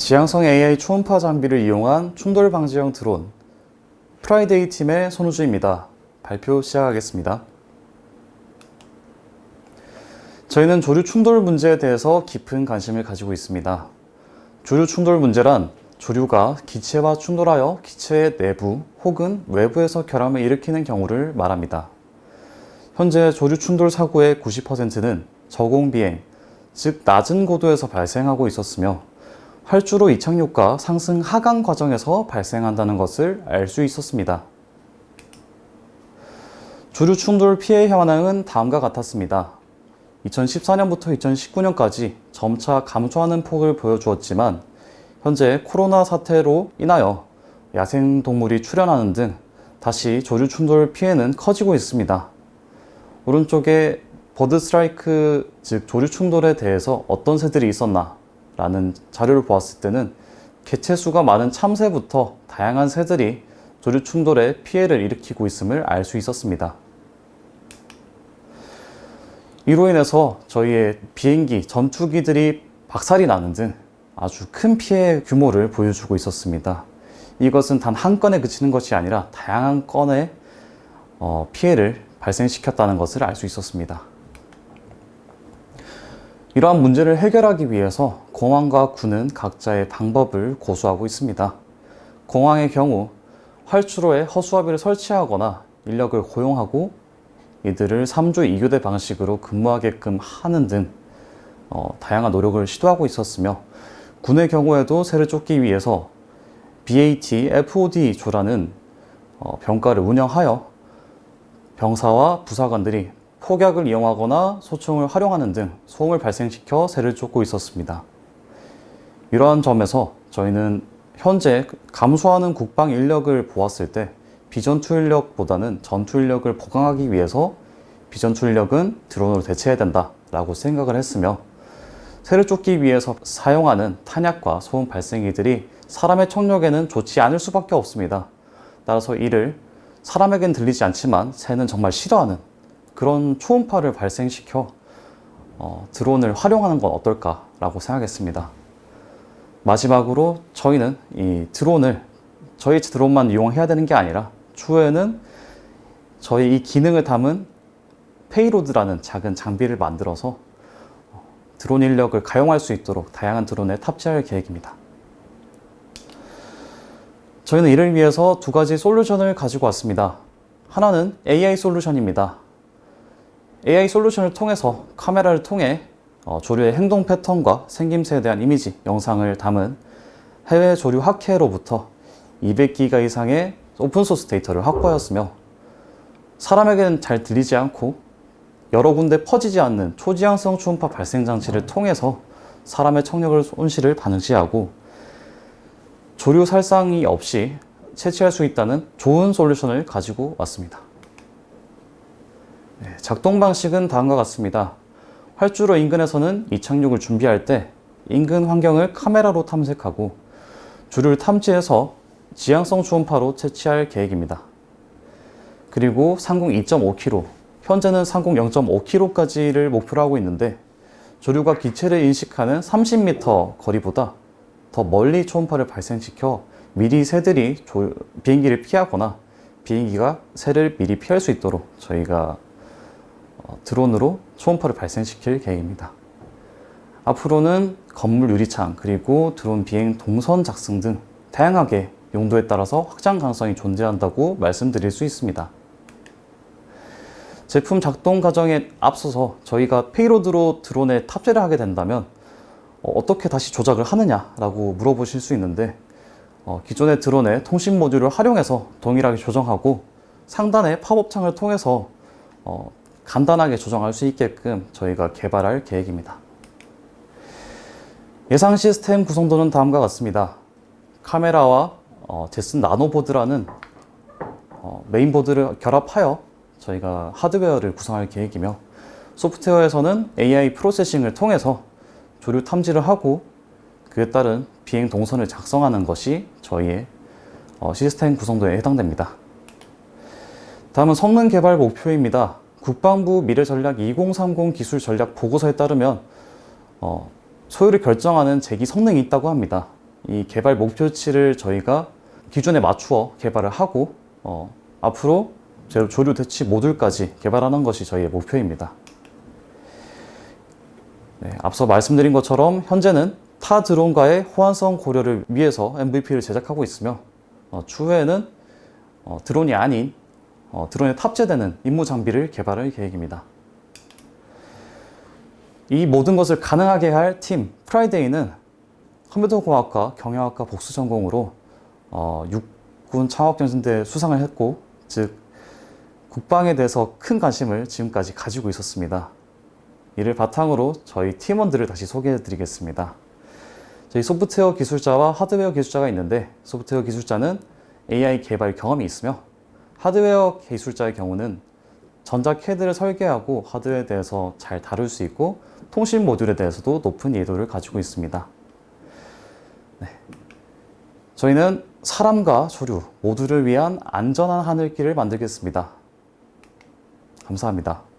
지향성 AI 초음파 장비를 이용한 충돌 방지형 드론 프라이데이 팀의 손우주입니다. 발표 시작하겠습니다. 저희는 조류 충돌 문제에 대해서 깊은 관심을 가지고 있습니다. 조류 충돌 문제란 조류가 기체와 충돌하여 기체의 내부 혹은 외부에서 결함을 일으키는 경우를 말합니다. 현재 조류 충돌 사고의 90%는 저공 비행, 즉 낮은 고도에서 발생하고 있었으며 활주로 이착륙과 상승 하강 과정에서 발생한다는 것을 알 수 있었습니다. 조류 충돌 피해 현황은 다음과 같았습니다. 2014년부터 2019년까지 점차 감소하는 폭을 보여주었지만 현재 코로나 사태로 인하여 야생 동물이 출현하는 등 다시 조류 충돌 피해는 커지고 있습니다. 오른쪽에 버드 스트라이크 즉 조류 충돌에 대해서 어떤 새들이 있었나 라는 자료를 보았을 때는 개체 수가 많은 참새부터 다양한 새들이 조류 충돌에 피해를 일으키고 있음을 알 수 있었습니다. 이로 인해서 저희의 비행기, 전투기들이 박살이 나는 등 아주 큰 피해 규모를 보여주고 있었습니다. 이것은 단 한 건에 그치는 것이 아니라 다양한 건의 어, 피해를 발생시켰다는 것을 알 수 있었습니다. 이러한 문제를 해결하기 위해서 공항과 군은 각자의 방법을 고수하고 있습니다. 공항의 경우 활주로에 허수아비를 설치하거나 인력을 고용하고 이들을 3주 2교대 방식으로 근무하게끔 하는 등 어, 다양한 노력을 시도하고 있었으며 군의 경우에도 새를 쫓기 위해서 BAT, FOD 조라는 어, 병가를 운영하여 병사와 부사관들이 폭약을 이용하거나 소총을 활용하는 등 소음을 발생시켜 새를 쫓고 있었습니다. 이러한 점에서 저희는 현재 감소하는 국방 인력을 보았을 때 비전투 인력보다는 전투 인력을 보강하기 위해서 비전투 인력은 드론으로 대체해야 된다라고 생각을 했으며 새를 쫓기 위해서 사용하는 탄약과 소음 발생기들이 사람의 청력에는 좋지 않을 수밖에 없습니다. 따라서 이를 사람에겐 들리지 않지만 새는 정말 싫어하는 그런 초음파를 발생시켜 어, 드론을 활용하는 건 어떨까라고 생각했습니다. 마지막으로 저희는 이 드론을 저희 드론만 이용해야 되는 게 아니라 추후에는 저희 이 기능을 담은 페이로드라는 작은 장비를 만들어서 드론 인력을 가용할 수 있도록 다양한 드론에 탑재할 계획입니다. 저희는 이를 위해서 두 가지 솔루션을 가지고 왔습니다. 하나는 AI 솔루션입니다. AI 솔루션을 통해서 카메라를 통해 어, 조류의 행동 패턴과 생김새에 대한 이미지, 영상을 담은 해외 조류 학회로부터 200기가 이상의 오픈소스 데이터를 확보하였으며 사람에게는 잘 들리지 않고 여러 군데 퍼지지 않는 초지향성 초음파 발생 장치를 통해서 사람의 청력을 손실을 반응시하고 조류 살상이 없이 채취할 수 있다는 좋은 솔루션을 가지고 왔습니다. 네, 작동 방식은 다음과 같습니다. 활주로 인근에서는 이착륙을 준비할 때 인근 환경을 카메라로 탐색하고 주를 탐지해서 지향성 초음파로 채취할 계획입니다. 그리고 상공 2.5km, 현재는 상공 0.5km까지를 목표로 하고 있는데 조류가 기체를 인식하는 30m 거리보다 더 멀리 초음파를 발생시켜 미리 새들이 조, 비행기를 피하거나 비행기가 새를 미리 피할 수 있도록 저희가 어, 드론으로 초음파를 발생시킬 계획입니다. 앞으로는 건물 유리창 그리고 드론 비행 동선 작성 등 다양하게 용도에 따라서 확장 가능성이 존재한다고 말씀드릴 수 있습니다. 제품 작동 과정에 앞서서 저희가 페이로드로 드론에 탑재를 하게 된다면 어, 어떻게 다시 조작을 하느냐라고 물어보실 수 있는데 어, 기존의 드론의 통신 모듈을 활용해서 동일하게 조정하고 상단의 팝업 창을 통해서 어, 간단하게 조정할 수 있게끔 저희가 개발할 계획입니다. 예상 시스템 구성도는 다음과 같습니다. 카메라와 어, 제슨 나노보드라는 어, 메인보드를 결합하여 저희가 하드웨어를 구성할 계획이며 소프트웨어에서는 AI 프로세싱을 통해서 조류 탐지를 하고 그에 따른 비행 동선을 작성하는 것이 저희의 어, 시스템 구성도에 해당됩니다. 다음은 성능 개발 목표입니다. 국방부 미래전략 2030 기술 전략 보고서에 따르면 어, 소요를 결정하는 제기 성능이 있다고 합니다. 이 개발 목표치를 저희가 기준에 맞추어 개발을 하고 어, 앞으로 조류 대치 모듈까지 개발하는 것이 저희의 목표입니다. 네, 앞서 말씀드린 것처럼 현재는 타 드론과의 호환성 고려를 위해서 MVP를 제작하고 있으며 어, 추후에는 어, 드론이 아닌 어, 드론에 탑재되는 임무 장비를 개발할 계획입니다. 이 모든 것을 가능하게 할 팀 프라이데이는 컴퓨터 공학과 경영학과 복수 전공으로 어, 육군 창업경진대 수상을 했고 즉 국방에 대해서 큰 관심을 지금까지 가지고 있었습니다. 이를 바탕으로 저희 팀원들을 다시 소개해 드리겠습니다. 저희 소프트웨어 기술자와 하드웨어 기술자가 있는데 소프트웨어 기술자는 AI 개발 경험이 있으며 하드웨어 기술자의 경우는 전자 캐드를 설계하고 하드웨어에 대해서 잘 다룰 수 있고 통신 모듈에 대해서도 높은 이해도를 가지고 있습니다. 네. 저희는 사람과 조류 모두를 위한 안전한 하늘길을 만들겠습니다. 감사합니다.